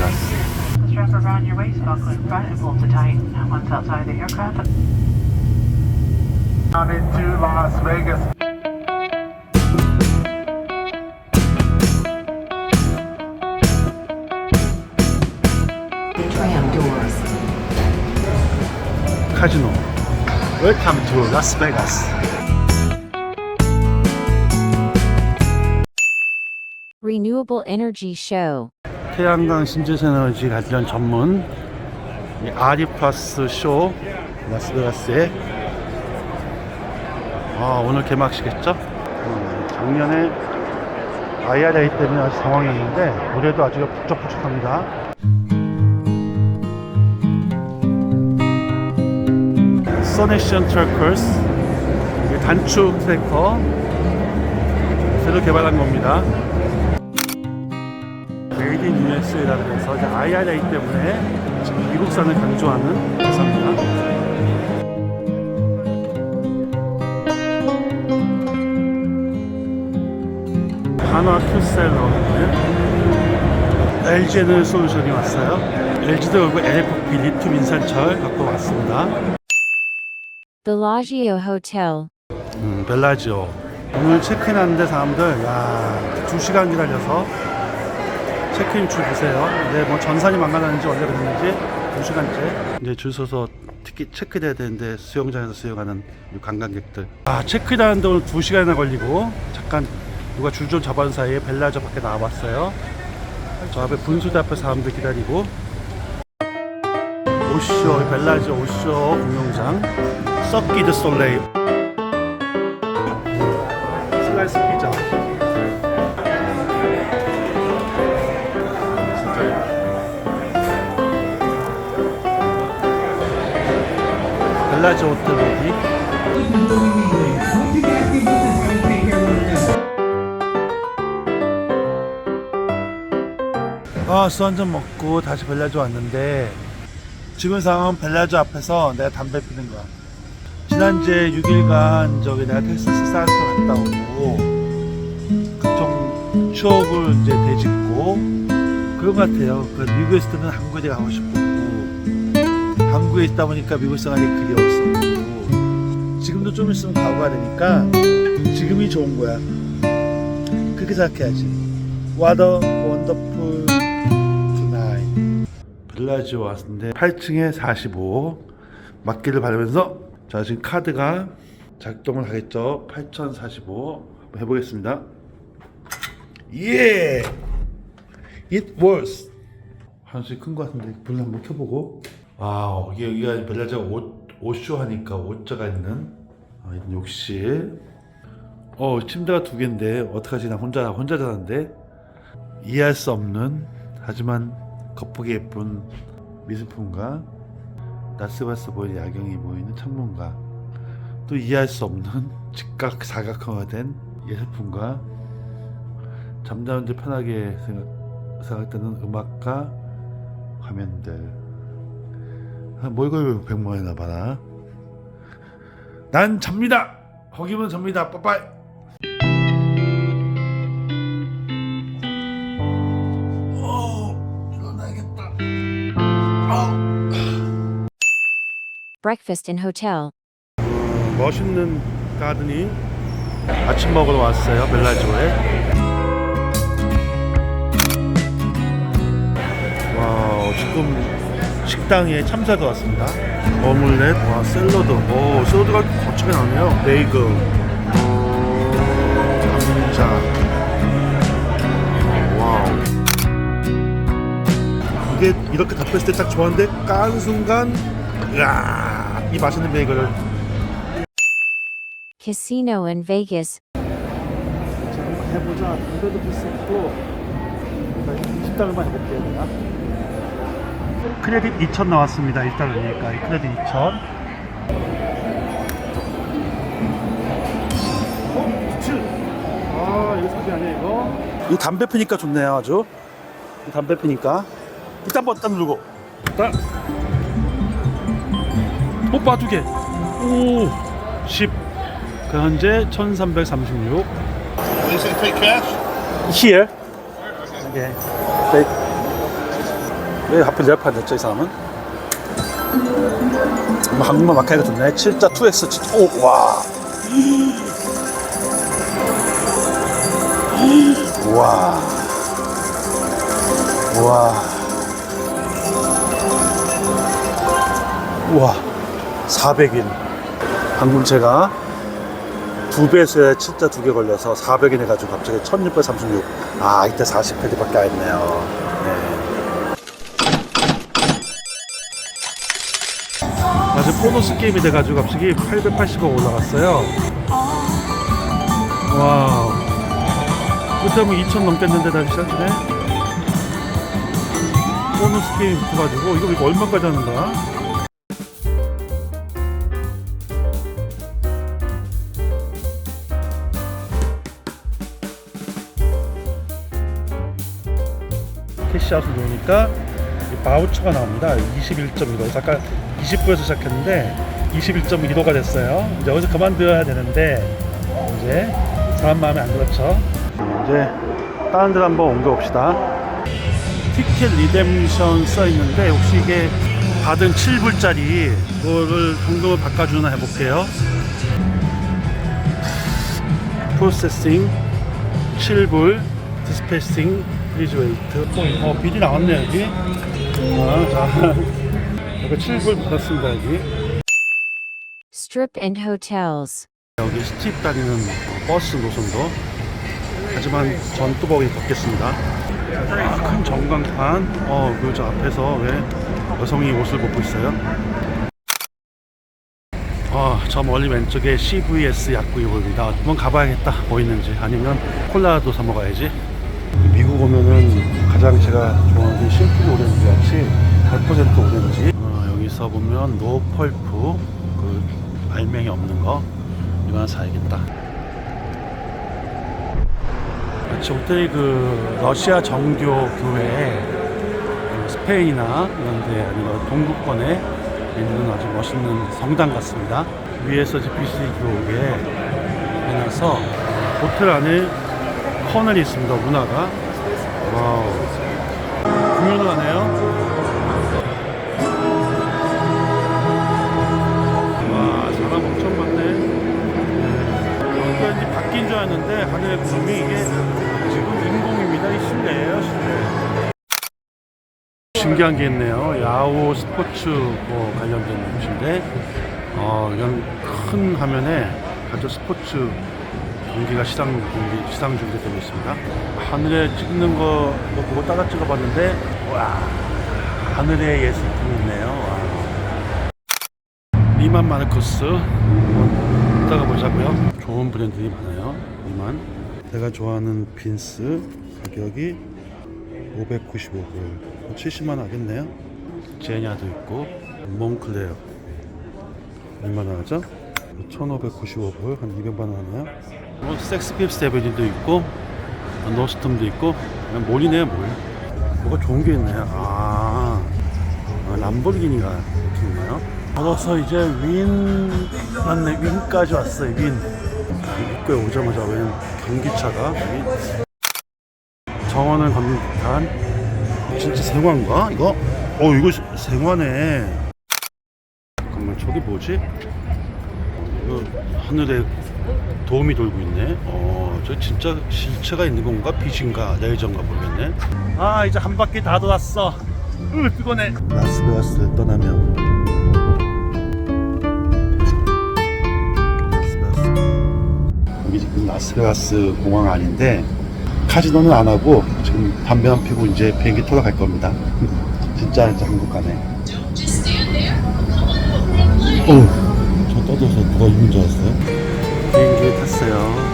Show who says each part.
Speaker 1: us.
Speaker 2: Strap around your waist buckle in front and pull to tighten. Once outside the aircraft,
Speaker 3: I'm into Las Vegas.
Speaker 1: Casino. Welcome to Las Vegas.
Speaker 4: Renewable Energy Show
Speaker 1: 태양광 신재생에너지 관련 전문 이 아리파스 쇼 라스베가스에 아, 오늘 개막식했죠? 음, 작년에 IRA 때문에 아주 상황이었는데 올해도 아주 북적북적합니다. 서네션 트래커스 이게 단축 트래커 새로 개발한 겁니다. 이제 IRA 때문에 지금 미국산을 강조하는 회사입니다. 한화 큐셀러는 LG 에너지 솔루션이 왔어요. LG도 결국 LFP 리튬 인산철 갖고 왔습니다.
Speaker 4: Bellagio Hotel.
Speaker 1: 음, 벨라지오. 오늘 체크인하는데 사람들 야, 두 시간 기다려서 체크인 줄 보세요. 근데 뭐 전산이 망가졌는지 원래 그랬는지 두 시간째 이제 줄 서서 티켓 체크돼야 되는데 수영장에서 수영하는 이 관광객들. 아 체크인 하는데 오늘 두 시간이나 걸리고 잠깐 누가 줄 좀 잡은 사이에 벨라지오 밖에 나와봤어요. 저 앞에 분수대 앞에 사람들 기다리고 오쇼 벨라지오 오쇼 공룡장 썩기드 솔레일 슬라이 호텔 로비 아, 술 한잔 먹고 다시 벨라지 왔는데 지금 상황은 벨라지 앞에서 내가 담배 피는 거야. 지난주에 6일간 저기 내가 텍사스 산토 갔다 오고 각종 추억을 이제 되짚고 그런 것 같아요. 그 미국에 있을 때는 한국에 가고 싶었고 한국에 있다 보니까 미국 생활이 그리웠었고 지금도 좀 있으면 가고가 되니까 지금이 좋은 거야. 그렇게 생각해야지. What a wonderful tonight. 벨라지오 왔는데 8층에 45 맞기를 바라면서 자 지금 카드가 작동을 하겠죠. 8045 한번 해보겠습니다. 예! It was 한수이 큰것 같은데 불 한번 켜보고 와우 이게 여기가 벨라자가 옷, 옷쇼 하니까 옷자가 있는 아, 욕실. 어 침대가 두 개인데 어떡하지? 나 혼자 혼자 자는데? 이해할 수 없는 하지만 겉보기 예쁜 미술품과 나스바스 보이는 야경이 보이는 창문과 또 이해할 수 없는 직각 사각형화된 예술품과 잠자는데 편하게 생각, 생각되는 음악과 화면들 아, 뭘 걸고 백모이나 봐라 난 잡니다. 거기면 접니다. 빠빠이.
Speaker 4: Breakfast in Hotel.
Speaker 1: 멋있는 가든이 아침 먹으러 왔어요 벨라지오에. 와 지금 식당에 참사도 왔습니다. 오믈렛 와 샐러드. 오 샐러드가 거창하게 나오네요. 베이글. 감자. 와우. 이게 이렇게 덮였을 때 딱 좋아하는데 깐 순간 이야 이 맛있는 베이글을.
Speaker 4: Casino in Vegas.
Speaker 1: 해보자. 담배도 비쌌고 식당을만 해볼게요. 크레딧 2,000 나왔습니다. 1달러니까 이 크레딧 2,000. 어? 7. 아, 이거 사기 아니야 이거? 이 담배 피니까 좋네요, 아주. 이 담배 피니까. 일단 한번 딱 누르고. 딱. 오빠 두 개. 오. 10. 그 현재 1336.
Speaker 3: They say take cash?
Speaker 1: Here. Okay. 왜 하필 내 옆에 앉았죠 이 사람은? 뭐 한국말 막 하기가 좋네 7자 2X 7 오, 와 우와 우와 우와 400인 방금 제가 두 배수에 진짜 두개 걸려서 400인 해가지고 갑자기 1636. 아, 이때 40패드밖에 안 했네요. 아주 보너스 게임이 돼가지고 갑자기 880원 올라갔어요. 와우. 그때 뭐 2천 넘겠는데 다시 시작이네. 보너스 게임 붙어가지고 이거, 이거 얼마까지 하는 거야? 캐시아웃을 이 바우처가 나옵니다. 21.15. 아까 20부에서 시작했는데 21.15가 됐어요. 이제 여기서 그만둬야 되는데 이제 사람 마음에 안 들었죠. 이제 다른 데로 한번 옮겨봅시다. 티켓 리뎀션 써 있는데 혹시 이게 받은 7불짜리 그거를 현금을 바꿔주나 해볼게요. 프로세싱 7불 디스패싱 플리즈 웨이트 어 비리 나왔네 여기 아, 자 여기 7불 받았습니다 여기
Speaker 4: Strip and hotels.
Speaker 1: 여기 스팁 다니는 버스 노선도 하지만 전 뚜벅이 걷겠습니다 아, 큰 전광판 어 그 저 앞에서 왜 여성이 옷을 벗고 있어요 아, 저 멀리 왼쪽에 CVS 약국이 보입니다. 한번 가봐야겠다. 뭐 있는지. 아니면 콜라도 사 먹어야지. 미국 오면은 가장 제가 좋아하는 심플 오렌지 같이 100% 오렌지. 어, 여기서 보면 노 펄프 그 알맹이 없는 거 이거 하나 사야겠다. 마치 호텔이 그 러시아 정교 교회 그 스페인이나 이런 데 아니면 동구권에 있는 아주 멋있는 성당 같습니다. 위에서 GPC 들어오게 해놔서 호텔 안에 커널이 있습니다. 문화가. 와우. 공연을 하네요. 신기한 게 있네요. 야후 스포츠 뭐 관련된 곳인데, 어, 이런 큰 화면에 아주 스포츠 경기가 시상 경기 시상 중계되고 있습니다. 하늘에 찍는 거뭐 그거 따라 찍어봤는데, 와, 하늘의 예술품이 있네요. 와. 리만 마르코스 이따가 보자고요. 좋은 브랜드들이 많아요. 리만. 내가 좋아하는 빈스 가격이 595불 70만 원 하겠네요? 제냐도 있고. 몽클레어. 얼마나 하죠? 1595불 한 200만 원 하네요? 뭐 섹스핍 세븐도 있고 노스톰도 있고 그냥 몰이네요 몰. 뭐가 좋은 게 있네 아, 아 람보르기니가 이렇게 있네요. 걸어서 이제 윈 맞네 윈까지 왔어요 윈. 입구에 오자마자 웬 경기차가. 정원을 걷는 듯한 진짜 생화인가? 이거? 어 이거 생화네. 잠깐만 저기 뭐지? 이거 하늘에 도움이 돌고 있네. 어저 진짜 실체가 있는 건가? 빛인가? 레이저인가 모르겠네 아 이제 한 바퀴 다 돌았어. 으 피곤해. 라스베가스를 떠나면. 라스베가스. 여기 지금 라스베가스 공항 아닌데 카지노는 안 하고 지금 담배 한 피고 이제 비행기 타러 갈 겁니다. 진짜 이제 한국 가네. 어, 저 떠들어서 누가 있는 줄 알았어요? 비행기에 탔어요.